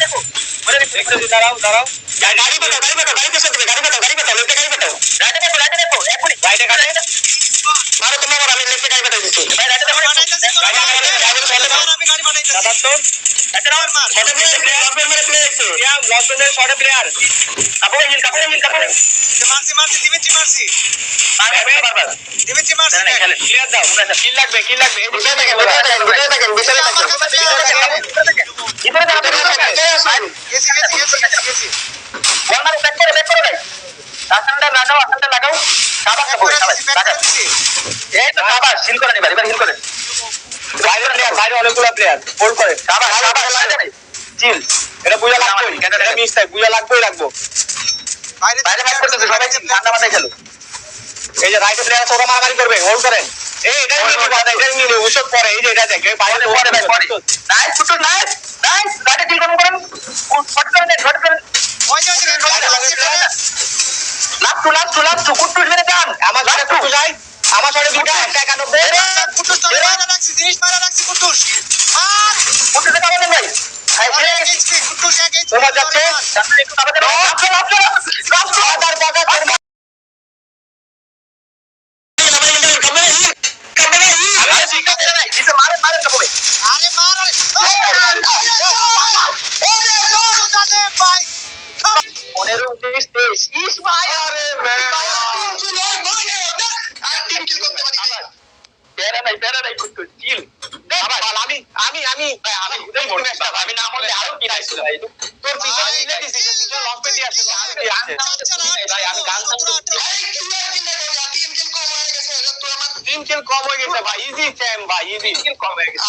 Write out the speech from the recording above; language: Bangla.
দেখো দেখো দাঁড়াও দাঁড়াও গাড়ি পাঠাও গাড়ি পাঠাও গাড়ি পেছন গাড়ি পাঠাও গাড়ি ইয়া লাগবে কিল লাগবে ভিতরে থাকেন ভিতরে থাকেন ভিতরে থাকেন ভিতরে থাকেন ভিতরে থাকেন গেছি গেছি গেছি গেছি গেছি বল মারো ব্যাক করে ব্যাক করে ভাই আসানটা লাগাও আসানটা লাগাও সাবাস ব্যাক সাবাস করে দিছি ব্যাক করে দিছি এই তো সাবাস হিল করে নিবার এবার হিল করে। বাইরে প্লেয়ার বাইরে অনেকগুলো প্লেয়ার হোল্ড করে। সাবাস সাবাস চিল এটা বুঝা লাগবে এটা মিস থাকে বুঝা লাগবেই লাগবো। বাইরে বাইরে ফাইট করতেছে সবাই ঠান্ডা মাথায় খেলো। এই যে রাইটে প্লেয়ার আছে ওরা মারামারি করবে হোল্ড করেন এই এটাই নিয়ে নিবো এটাই নিয়ে নিবো উসব পরে এই যে এটা দেখ বাইরে পরে পরে নাইস ফুটো নাইস নাইস রাইটে ডিল করুন করুন শট করেন শট করেন ওই যে ওই যে বাইরে লাগছে love to love to love to কুট্টু মেরে যান আমার ঘরে কুট্টু যাই আমার ঘরে দুটা একটা একানব্বই কুটুস তোরে মারা রাখছি জিনিস মারা রাখছি কুটুস কুট্টু থেকে ভাই কুটুস এক এইচপি তোমার যাচ্ছে একটু মারে মারে আরে মার আরে পনেরো উনিশ তেইশ ইস ভাই আরে প্যারা নাই প্যারা নাই কুট্টু চিল আমি আমি আমি আমি উদয় ম্যাচটা আমি না হলে আরও কি রাইছিল ভাই তোর পিছনে দিলে দিছি পিছনে লং পেটি আছে ভাই আমি গান তিন কিল কম হয়ে গেছে ভাই ইজি চ্যাম ভাই ইজি কিল কম হয়ে গেছে